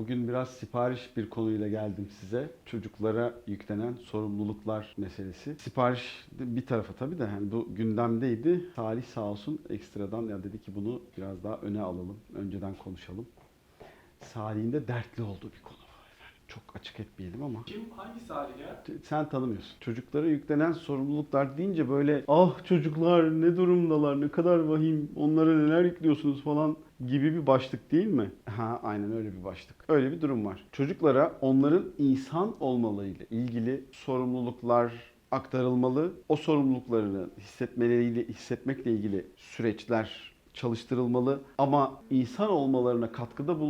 Bugün biraz sipariş bir konuyla geldim size. Çocuklara yüklenen sorumluluklar meselesi. Sipariş bir tarafa tabii de yani bu gündemdeydi. Salih sağ olsun ekstradan ya dedi ki bunu biraz daha öne alalım. Önceden konuşalım. Salih'in de dertli olduğu bir konu. Çok açık etmeyelim ama. Kim? Hangi Salih ya? Sen tanımıyorsun. Çocuklara yüklenen sorumluluklar deyince böyle ah çocuklar ne durumdalar, ne kadar vahim, onlara neler yüklüyorsunuz falan gibi bir başlık değil mi? Ha aynen öyle bir başlık. Öyle bir durum var. Çocuklara onların insan olmalarıyla ilgili sorumluluklar aktarılmalı. O sorumluluklarını hissetmeleriyle hissetmekle ilgili süreçler çalıştırılmalı ama insan olmalarına katkıda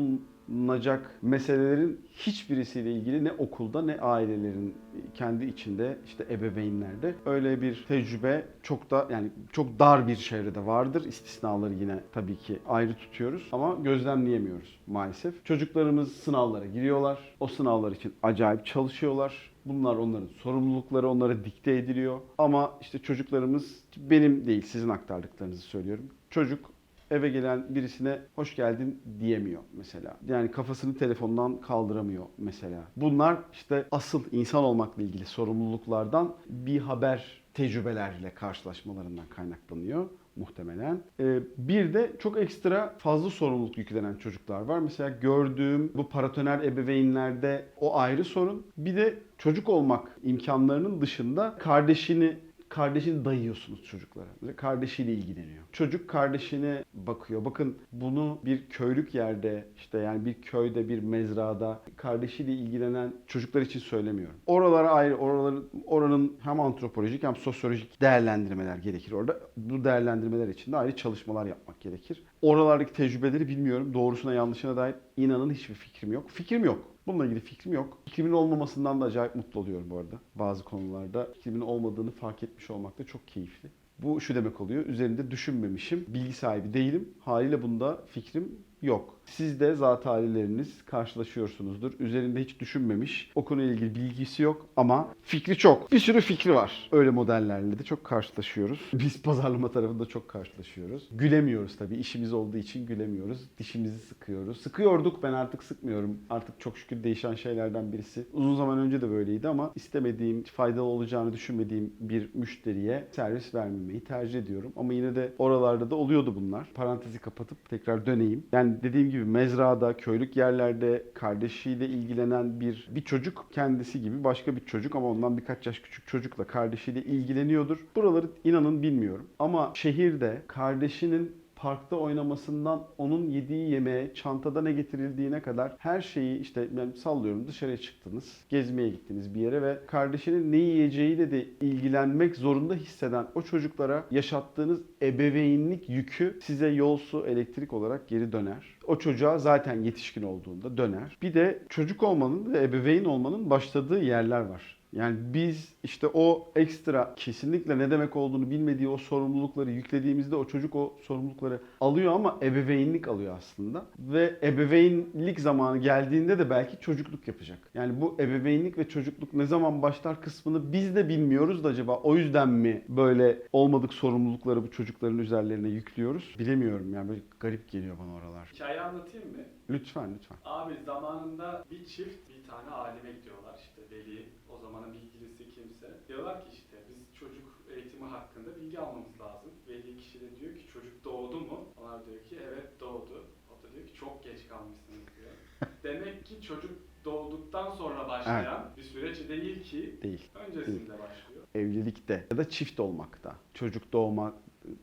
bulunacak meselelerin hiçbirisiyle ilgili ne okulda ne ailelerin kendi içinde işte ebeveynlerde öyle bir tecrübe çok da yani çok dar bir çevrede vardır. İstisnaları yine tabii ki ayrı tutuyoruz ama gözlemleyemiyoruz maalesef. Çocuklarımız sınavlara giriyorlar. O sınavlar için acayip çalışıyorlar. Bunlar onların sorumlulukları, onlara dikte ediliyor. Ama işte çocuklarımız benim değil, sizin aktardıklarınızı söylüyorum. Çocuk eve gelen birisine hoş geldin diyemiyor mesela. Yani kafasını telefondan kaldıramıyor mesela. Bunlar işte asıl insan olmakla ilgili sorumluluklardan bir haber tecrübelerle karşılaşmalarından kaynaklanıyor muhtemelen. Ee, bir de çok ekstra fazla sorumluluk yüklenen çocuklar var. Mesela gördüğüm bu paratoner ebeveynlerde o ayrı sorun. Bir de çocuk olmak imkanlarının dışında kardeşini kardeşini dayıyorsunuz çocuklara. Mesela Kardeşiyle ilgileniyor. Çocuk kardeşine bakıyor. Bakın bunu bir köylük yerde işte yani bir köyde bir mezrada kardeşiyle ilgilenen çocuklar için söylemiyorum. Oralara ayrı oraların oranın hem antropolojik hem sosyolojik değerlendirmeler gerekir orada. Bu değerlendirmeler için de ayrı çalışmalar yapmak gerekir. Oralardaki tecrübeleri bilmiyorum. Doğrusuna yanlışına dair inanın hiçbir fikrim yok. Fikrim yok. Bununla ilgili fikrim yok. Fikrimin olmamasından da acayip mutlu oluyorum bu arada. Bazı konularda fikrimin olmadığını fark etmiş olmak da çok keyifli. Bu şu demek oluyor. Üzerinde düşünmemişim. Bilgi sahibi değilim. Haliyle bunda fikrim yok. Siz de zat halileriniz karşılaşıyorsunuzdur. Üzerinde hiç düşünmemiş. O konuyla ilgili bilgisi yok ama fikri çok. Bir sürü fikri var. Öyle modellerle de çok karşılaşıyoruz. Biz pazarlama tarafında çok karşılaşıyoruz. Gülemiyoruz tabii. İşimiz olduğu için gülemiyoruz. Dişimizi sıkıyoruz. Sıkıyorduk. Ben artık sıkmıyorum. Artık çok şükür değişen şeylerden birisi. Uzun zaman önce de böyleydi ama istemediğim, faydalı olacağını düşünmediğim bir müşteriye servis vermemeyi tercih ediyorum. Ama yine de oralarda da oluyordu bunlar. Parantezi kapatıp tekrar döneyim. Yani dediğim gibi mezrada, köylük yerlerde kardeşiyle ilgilenen bir bir çocuk kendisi gibi başka bir çocuk ama ondan birkaç yaş küçük çocukla kardeşiyle ilgileniyordur. Buraları inanın bilmiyorum. Ama şehirde kardeşinin parkta oynamasından onun yediği yemeğe, çantada ne getirildiğine kadar her şeyi işte ben sallıyorum dışarıya çıktınız, gezmeye gittiniz bir yere ve kardeşinin ne yiyeceğiyle de ilgilenmek zorunda hisseden o çocuklara yaşattığınız ebeveynlik yükü size yol su elektrik olarak geri döner. O çocuğa zaten yetişkin olduğunda döner. Bir de çocuk olmanın ve ebeveyn olmanın başladığı yerler var. Yani biz işte o ekstra kesinlikle ne demek olduğunu bilmediği o sorumlulukları yüklediğimizde o çocuk o sorumlulukları alıyor ama ebeveynlik alıyor aslında. Ve ebeveynlik zamanı geldiğinde de belki çocukluk yapacak. Yani bu ebeveynlik ve çocukluk ne zaman başlar kısmını biz de bilmiyoruz da acaba o yüzden mi böyle olmadık sorumlulukları bu çocukların üzerlerine yüklüyoruz? Bilemiyorum yani böyle garip geliyor bana oralar. Hikaye anlatayım mı? Lütfen lütfen. Abi zamanında bir çift bir tane alime gidiyorlar işte veli o zamanın bilgilisi kimse. Diyorlar ki işte biz çocuk eğitimi hakkında bilgi almamız lazım. Veli kişi de diyor ki çocuk doğdu mu? Onlar diyor ki evet doğdu. O da diyor ki çok geç kalmışsınız diyor. Demek ki çocuk doğduktan sonra başlayan bir süreç değil ki Değil. öncesinde başlıyor. evlilikte ya da çift olmakta. Çocuk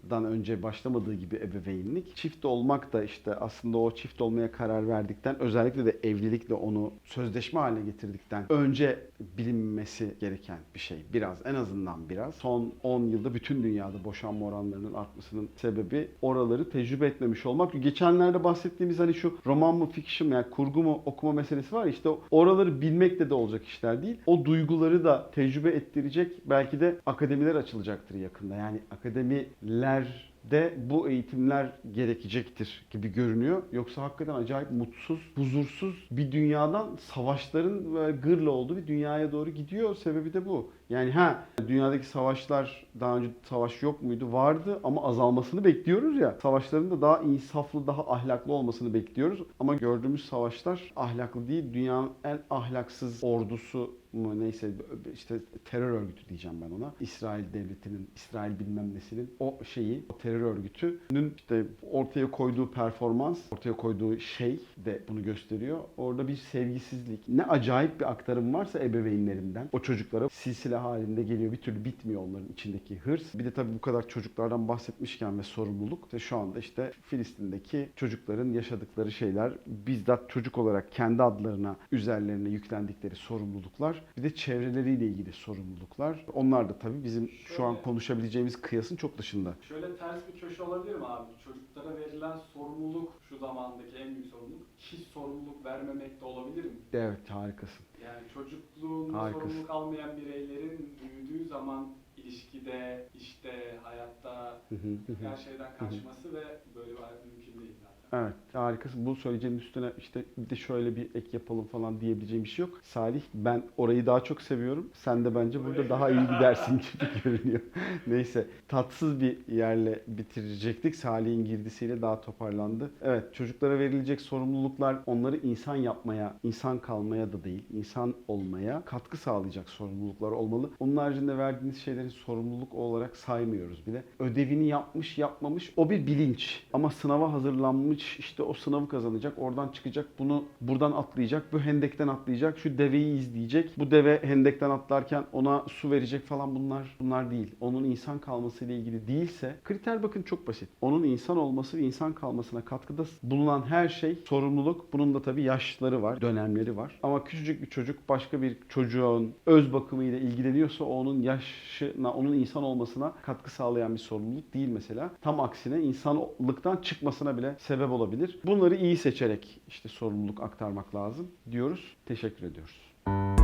doğmadan önce başlamadığı gibi ebeveynlik. Çift olmak da işte aslında o çift olmaya karar verdikten özellikle de evlilikle onu sözleşme haline getirdikten önce bilinmesi gereken bir şey. Biraz en azından biraz. Son 10 yılda bütün dünyada boşanma oranlarının artmasının sebebi oraları tecrübe etmemiş olmak. Geçenlerde bahsettiğimiz hani şu roman mı fiction yani kurgu mu okuma meselesi var işte oraları bilmekle de olacak işler değil. O duyguları da tecrübe ettirecek belki de akademiler açılacaktır yakında. Yani akademiler de bu eğitimler gerekecektir gibi görünüyor. Yoksa hakikaten acayip mutsuz, huzursuz bir dünyadan savaşların ve gırla olduğu bir dünyaya doğru gidiyor. Sebebi de bu. Yani ha dünyadaki savaşlar daha önce savaş yok muydu? Vardı ama azalmasını bekliyoruz ya. Savaşların da daha insaflı, daha ahlaklı olmasını bekliyoruz. Ama gördüğümüz savaşlar ahlaklı değil. Dünyanın en ahlaksız ordusu mu neyse işte terör örgütü diyeceğim ben ona. İsrail devletinin, İsrail bilmem nesinin o şeyi, o terör örgütünün işte ortaya koyduğu performans, ortaya koyduğu şey de bunu gösteriyor. Orada bir sevgisizlik. Ne acayip bir aktarım varsa ebeveynlerinden o çocuklara silsile halinde geliyor. Bir türlü bitmiyor onların içindeki hırs. Bir de tabii bu kadar çocuklardan bahsetmişken ve sorumluluk işte şu anda işte Filistin'deki çocukların yaşadıkları şeyler bizzat çocuk olarak kendi adlarına üzerlerine yüklendikleri sorumluluklar bir de çevreleriyle ilgili sorumluluklar. Onlar da tabii bizim şu an Şöyle- konuşabileceğimiz kıyasın çok dışında. Şöyle ters bir köşe olabilir mi abi? Çocuklara verilen sorumluluk şu zamandaki en büyük sorumluluk. Hiç sorumluluk vermemek de olabilir mi? Evet harikasın. Yani çocukluğunda Harikasın. sorumluluk almayan bireylerin büyüdüğü zaman ilişkide, işte, hayatta her şeyden kaçması ve böyle mümkün. Evet harikasın. Bu söyleyeceğin üstüne işte bir de şöyle bir ek yapalım falan diyebileceğim bir şey yok. Salih ben orayı daha çok seviyorum. Sen de bence burada daha iyi gidersin gibi görünüyor. Neyse tatsız bir yerle bitirecektik. Salih'in girdisiyle daha toparlandı. Evet çocuklara verilecek sorumluluklar onları insan yapmaya, insan kalmaya da değil, insan olmaya katkı sağlayacak sorumluluklar olmalı. Onun haricinde verdiğiniz şeyleri sorumluluk olarak saymıyoruz bile. Ödevini yapmış yapmamış o bir bilinç. Ama sınava hazırlanmış işte o sınavı kazanacak oradan çıkacak bunu buradan atlayacak bu hendekten atlayacak şu deveyi izleyecek bu deve hendekten atlarken ona su verecek falan bunlar bunlar değil. Onun insan kalmasıyla ilgili değilse kriter bakın çok basit. Onun insan olması ve insan kalmasına katkıda bulunan her şey sorumluluk. Bunun da tabii yaşları var, dönemleri var. Ama küçücük bir çocuk başka bir çocuğun öz bakımıyla ilgileniyorsa o onun yaşına, onun insan olmasına katkı sağlayan bir sorumluluk değil mesela. Tam aksine insanlıktan çıkmasına bile sebep olabilir. Bunları iyi seçerek işte sorumluluk aktarmak lazım diyoruz. Teşekkür ediyoruz.